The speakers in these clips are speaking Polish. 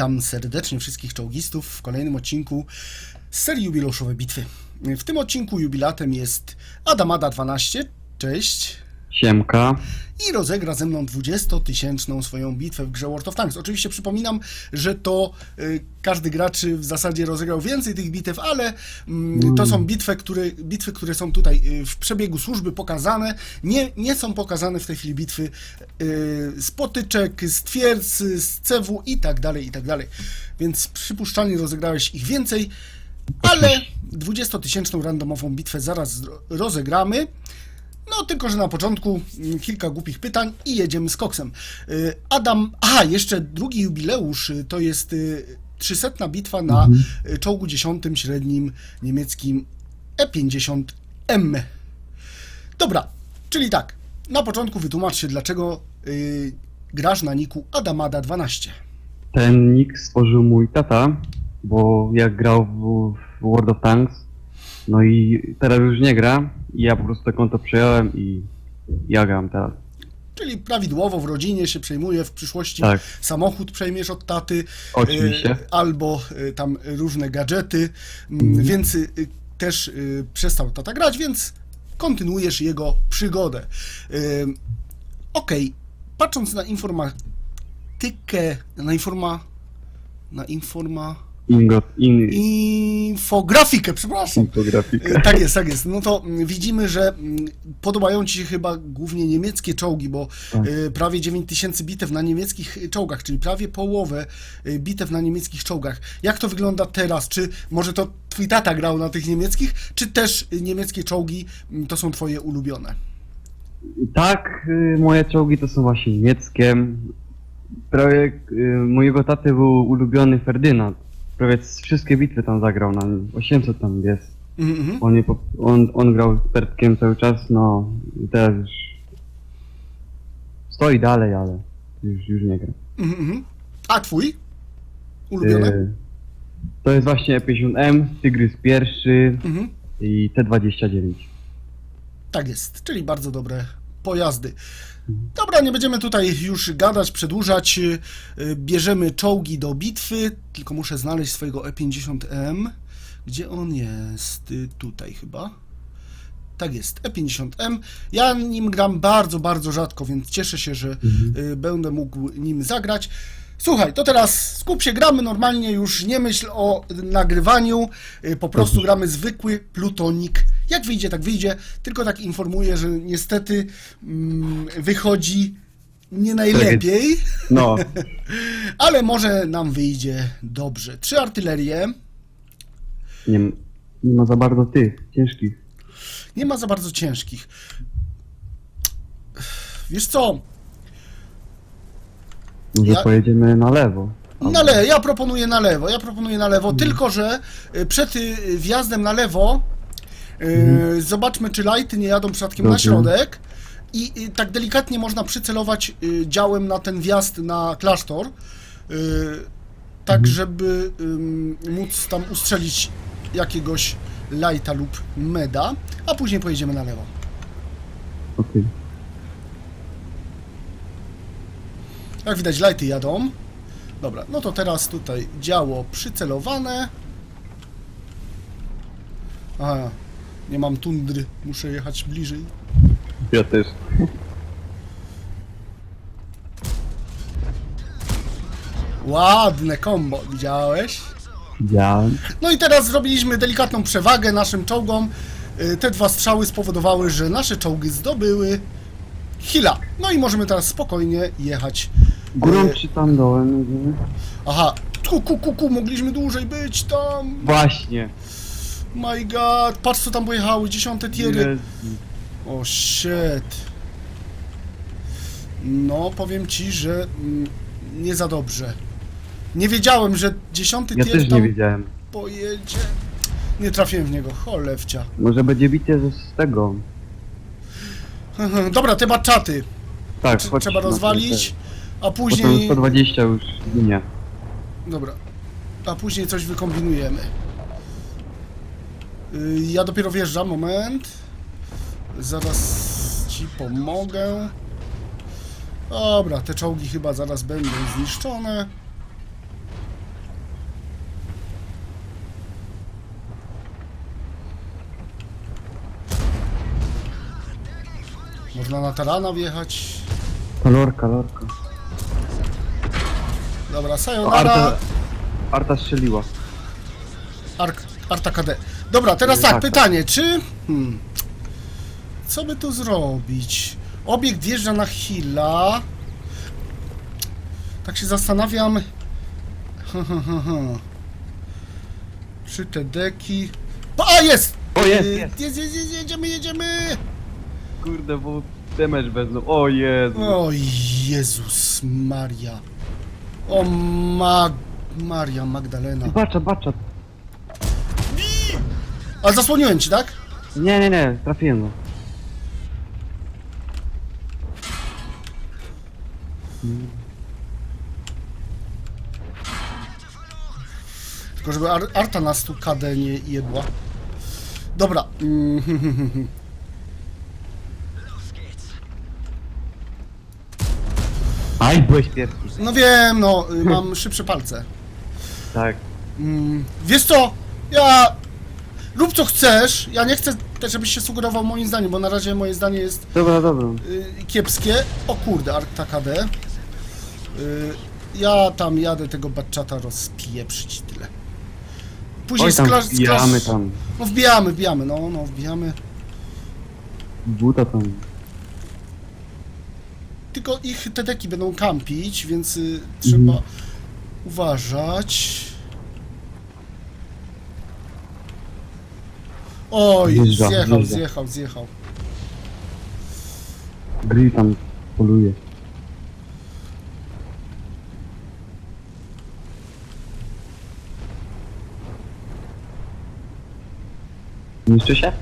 Witam serdecznie wszystkich czołgistów w kolejnym odcinku z serii jubileuszowej bitwy. W tym odcinku jubilatem jest Adamada 12. Cześć. Siemka. I rozegra ze mną 20-tysięczną swoją bitwę w grze World of Tanks. Oczywiście przypominam, że to y, każdy gracz w zasadzie rozegrał więcej tych bitew, ale mm, to są bitwy które, bitwy, które są tutaj y, w przebiegu służby pokazane. Nie, nie są pokazane w tej chwili bitwy y, z potyczek, z twierdz, z cewu i tak dalej, i tak dalej. Więc przypuszczalnie rozegrałeś ich więcej, ale 20-tysięczną randomową bitwę zaraz rozegramy. No, tylko że na początku mm, kilka głupich pytań i jedziemy z koksem. Y, Adam, aha, jeszcze drugi jubileusz, y, to jest y, 300 bitwa na y, czołgu 10 średnim niemieckim E50M. Dobra, czyli tak, na początku wytłumacz się, dlaczego y, grasz na niku Adamada 12. Ten nick stworzył mój tata, bo jak grał w World of Tanks, no i teraz już nie gra i ja po prostu to konto przejąłem i ja gram teraz. Czyli prawidłowo w rodzinie się przejmuje, w przyszłości Tak. samochód przejmiesz od taty, Oczywiście. y, albo y, tam różne gadżety, mm, więc y, też przestał tata grać, więc kontynuujesz jego przygodę. Okej, patrząc na informatykę, na informa... na informa... Ingot, in, infografikę, przepraszam. infografikę. Tak jest, tak jest. No to mm, widzimy, że mm, podobają Ci się chyba głównie niemieckie czołgi, bo Tak. e, prawie 9000 bitew na niemieckich czołgach, czyli prawie połowę e, bitew na niemieckich czołgach. Jak to wygląda teraz? Czy może to Twój tata grał na tych niemieckich, czy też e, niemieckie czołgi mm, to są Twoje ulubione? Tak, y, moje czołgi to są właśnie niemieckie. Prawie y, mojego taty był ulubiony Ferdynand. Prawie wszystkie bitwy tam zagrał na nim. 800 tam jest. Mhm, mhm. On, je on, on grał z Pertkiem cały czas, no i teraz już stoi dalej, ale już, już nie gra. Mhm, mhm. A Twój? Ulubiony? Y, to jest właśnie 50M, Tygrys pierwszy Mhm. i T29. Tak jest, czyli bardzo dobre pojazdy. Dobra, nie będziemy tutaj już gadać, przedłużać. Y, Bierzemy czołgi do bitwy, tylko muszę znaleźć swojego E50M. Gdzie on jest? Y, Tutaj chyba. Tak jest, E50M. Ja nim gram bardzo, bardzo rzadko, więc cieszę się, że y, będę mógł nim zagrać. Słuchaj, to teraz skup się, gramy normalnie, już nie myśl o nagrywaniu, po prostu gramy zwykły plutonik. Jak wyjdzie, tak wyjdzie, tylko tak informuję, że niestety mm, wychodzi nie najlepiej, No, ale może nam wyjdzie dobrze. Trzy artylerie, nie, nie ma za bardzo tych, ciężkich. nie ma za bardzo ciężkich. Wiesz co, Może Ja- pojedziemy na lewo. Na lewo, ja proponuję na lewo, ja proponuję na lewo, tylko że y, przed y, wjazdem na lewo y, zobaczmy, czy lighty nie jadą przypadkiem na środek i y, tak delikatnie można przycelować y, działem na ten wjazd na klasztor, y, tak żeby ym, móc tam ustrzelić jakiegoś lighta lub meda, a później pojedziemy na lewo. Okej. Jak widać, lighty jadą. Dobra, no to teraz tutaj działo przycelowane. Aha, nie mam tundry, muszę jechać bliżej. Ja też. Ładne kombo, widziałeś? Widziałem. No i teraz zrobiliśmy delikatną przewagę naszym czołgom. Y, Te dwa strzały spowodowały, że nasze czołgi zdobyły hila. No i możemy teraz spokojnie jechać. Górą Y, czy tam dołem? Aha, ku, ku, ku, ku, mogliśmy dłużej być tam. Właśnie. My god, patrz co tam pojechały, dziesiąte tiery. O shit. No, powiem ci, że mm, nie za dobrze. Nie wiedziałem, że dziesiąty Ja tier też nie tam wiedziałem. pojedzie. Nie trafiłem w niego, cholewcia. Może będzie bicie ze- z tego. Dobra, te baczaty Tak, chodź trzeba na ten rozwalić, a Potem później... 120 już ginie. Dobra, a później coś wykombinujemy. Y, ja dopiero wjeżdżam, moment. Zaraz ci pomogę. Dobra, te czołgi chyba zaraz będą zniszczone. Można na tarana wjechać. Lorka, lorka. Dobra, O, sayonara. Arta, Arta strzeliła. Ark, Arta KD. Dobra, teraz tak, pytanie, czy... Hmm, co by tu zrobić? Obiekt wjeżdża na Hilla. Tak się zastanawiam... Czy te deki... A, jest! O, jest, Y, jest. jest, jest, jest, jedziemy, jedziemy! Kurde, bo damage wezmą. O Jezu. O Jezus Maria. O Mag... Maria Magdalena. Bacza, bacza. A zasłoniłem ci, tak? Nie, nie, nie, trafiłem go. Tylko żeby Ar Arta nas tu KD nie jebła. Dobra. Mm, Aj, byłeś pierwszy. No wiem, no, y, mam szybsze palce. Tak. Mm, Wiesz co? Ja... Rób co chcesz. Ja nie chcę też, żebyś się sugerował moim zdaniem, bo na razie moje zdanie jest Dobra, dobra. y, kiepskie. O kurde, Arta KD. Y, ja tam jadę tego batchata rozpieprzyć i tyle. Później Oj, tam sklasz- wbijamy tam. No wbijamy, wbijamy, no, no, wbijamy. Buta tam. Tylko ich te deki będą kampić, więc y, trzeba Mhm. uważać. Oj, Wjeżdża, zjechał, wjeżdża. zjechał, zjechał. Grill tam poluje. Niszczy się?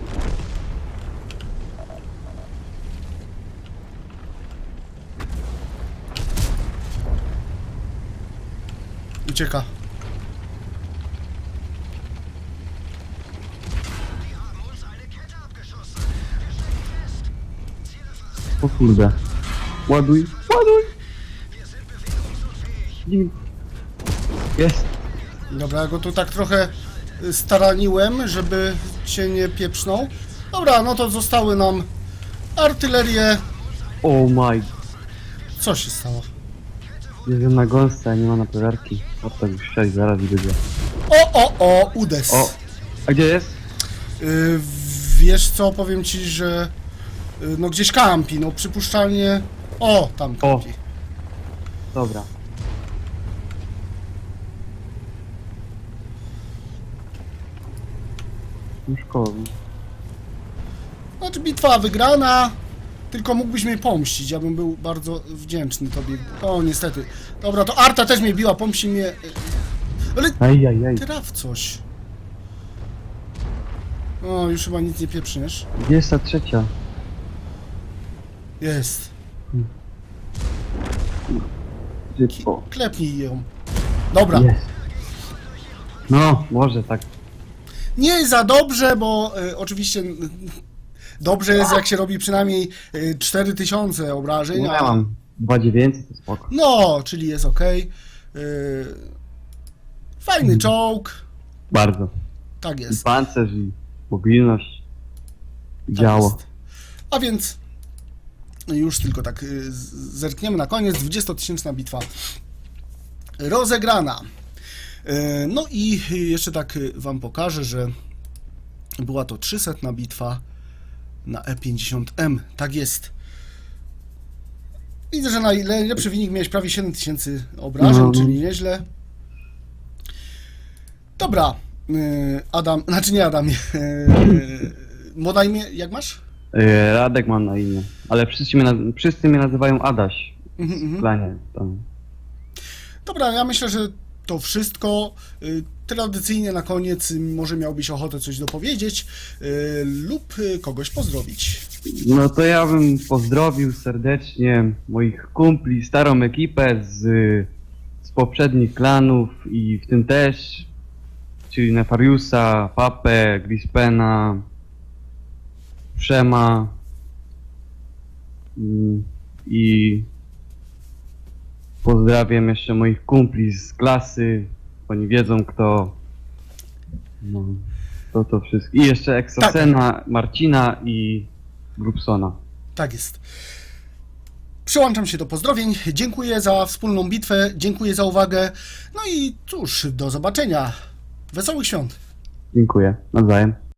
Ucieka. O kurde. Ładuj, ładuj! Gin. Jest. Dobra, ja go tu tak trochę staraniłem, żeby cię nie pieprznął. Dobra, no to zostały nam artylerie. Oh my. Co się stało? Jestem na gąsce, a nie ma naprawiarki. O tak już 6, zaraz wyjdzie. O, o, o, udes. O! A gdzie jest? Y, wiesz co, powiem ci, że no gdzieś kampi, no przypuszczalnie... O, tam O. kampi. Dobra. No szkoda. Znaczy bitwa wygrana, tylko mógłbyś mnie pomścić, ja bym był bardzo wdzięczny tobie. O, niestety. Dobra, to Arta też mnie biła, pomści mnie. y, Ale Aj, aj, aj. traf coś. O, już chyba nic nie pieprzniesz. Gdzie jest ta trzecia? Jest. Po? Klepnij ją. Dobra. Jest. No, może tak. Nie za dobrze, bo y, oczywiście y, dobrze jest jak się robi przynajmniej y, 4000 obrażeń. No a- ja mam 2900, to spoko. No, czyli jest ok. Fajny czołg. Bardzo. Tak I jest. pancerz, i mobilność. I Tak działo. jest. A więc już tylko tak y, zerkniemy na koniec. 20-tysięczna bitwa rozegrana. Y, No i jeszcze tak y, wam pokażę, że była to 300 bitwa na E50M. Tak jest. Widzę, że najlepszy wynik miałeś prawie 7000 obrażeń, No. czyli nieźle. Dobra, y, Adam, znaczy nie Adam, moda imię, jak masz? Yy, Radek mam na imię. Ale wszyscy mnie, naz- wszyscy mnie nazywają Adaś. Mhm, mhm. W planie. Tam. Dobra, ja myślę, że to wszystko. Y, Tradycyjnie na koniec y, może miałbyś ochotę coś dopowiedzieć y, lub y, kogoś pozdrowić. No to ja bym pozdrowił serdecznie moich kumpli, starą ekipę z, z poprzednich klanów i w tym też, czyli Nefariusa, Papę, Grispena, Przema mm, i pozdrawiam jeszcze moich kumpli z klasy, oni wiedzą kto. No, to to wszystko. I jeszcze Exasena, Marcina i Grubsona. Tak jest. Przyłączam się do pozdrowień. Dziękuję za wspólną bitwę, dziękuję za uwagę. No i cóż, do zobaczenia. Wesołych świąt. Dziękuję. Nawzajem.